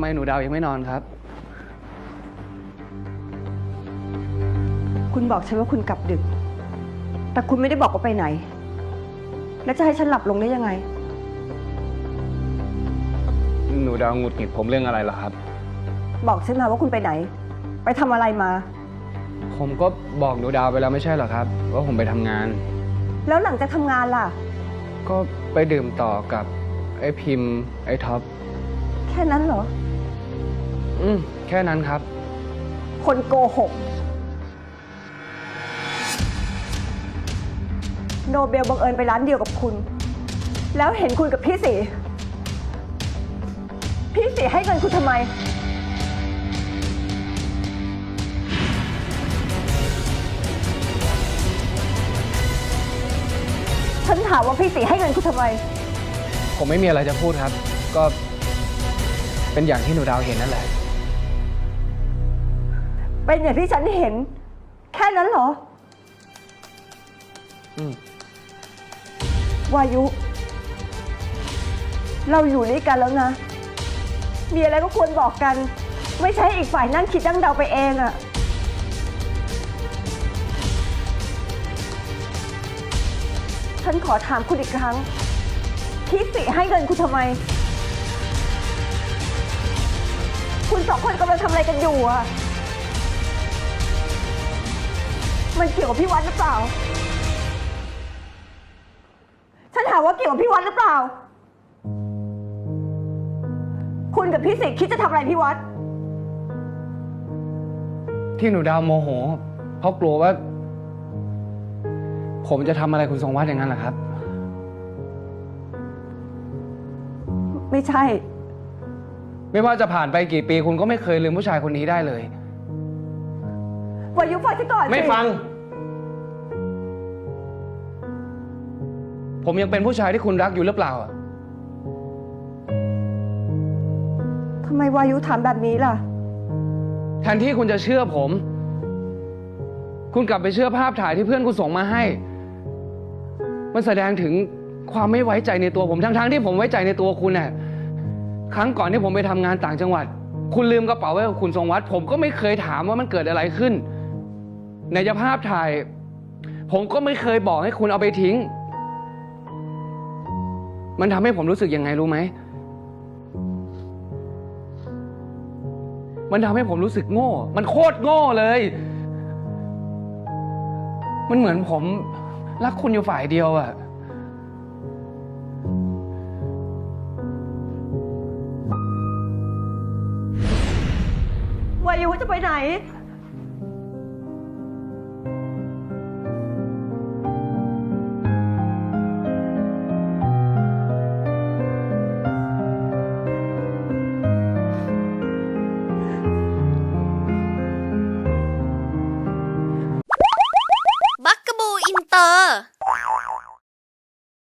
ไมหนูดาวยังไม่นอนครับ คุณบอกฉันว่าคุณกลับดึก แต่คุณไม่ได้บอกว่าไปไหน แล้วจะให้ฉันหลับลงได้ยังไง หนูดาวหงุดหงิดผมเรื่องอะไรเหรอครับ บอกฉันมาว่าคุณไปไหน ไปทำอะไรมา ผมก็บอกหนูดาวไปแล้วไม่ใช่เหรอครับ ว่าผมไปทำงาน แล้วหลังจากทำงานล่ะ ก็ไปดื่มต่อกับไอ้พิมพ์ไอ้ท็อป แค่นั้นเหรอ อืมแค่นั้นครับ คนโกหก โนเบลบังเอิญไปร้านเดียวกับคุณ แล้วเห็นคุณกับพี่สีพี่สีให้เงินคุณทำไม ฉันถามว่าพี่สีให้เงินคุณทำไม ผมไม่มีอะไรจะพูดครับ ก็เป็นอย่างที่หนูดาวเห็นนั่นแหละ เป็นอย่างที่ฉันเห็น แค่นั้นเหรอ อืม วายุ เราอยู่ด้วยกันแล้วนะ มีอะไรก็ควรบอกกัน ไม่ใช่ให้อีกฝ่ายนั่งคิดนั่งเดาไปเองอะฉันขอถามคุณอีกครั้งพี่สิให้เงินคุณทำไม คุณสองคนกำลังทำอะไรกันอยู่อะ มันเกี่ยวกับพี่วัดหรือเปล่า ฉันถามว่าเกี่ยวกับพี่วัดหรือเปล่า คุณกับพี่สิคิดจะทำอะไรพี่วัด ที่หนูดาวโมโห เพราะกลัวว่า ผมจะทำอะไรคุณทรงวัดอย่างนั้นเหรอครับ ไม่ใช่ ไม่ว่าจะผ่านไปกี่ปี คุณก็ไม่เคยลืมผู้ชายคนนี้ได้เลย วายุฟังฉันก่อนสิ ไม่ฟัง ผมยังเป็นผู้ชายที่คุณรักอยู่หรือเปล่าอะทำไมวายุถามแบบนี้ล่ะ แทนที่คุณจะเชื่อผม คุณกลับไปเชื่อภาพถ่ายที่เพื่อนคุณส่งมาให้ มันแสดงถึงความไม่ไว้ใจในตัวผม ทั้งๆที่ผมไว้ใจในตัวคุณน่ะ ครั้งก่อนที่ผมไปทำงานต่างจังหวัด คุณลืมกระเป๋าไว้กับคุณทรงวัด ผมก็ไม่เคยถามว่ามันเกิดอะไรขึ้น ในจะภาพถ่าย ผมก็ไม่เคยบอกให้คุณเอาไปทิ้ง มันทำให้ผมรู้สึกยังไงรู้ไหม มันทำให้ผมรู้สึกโง่ มันโคตรโง่เลย มันเหมือนผมรักคุณอยู่ฝ่ายเดียวอะวายุจะไปไหน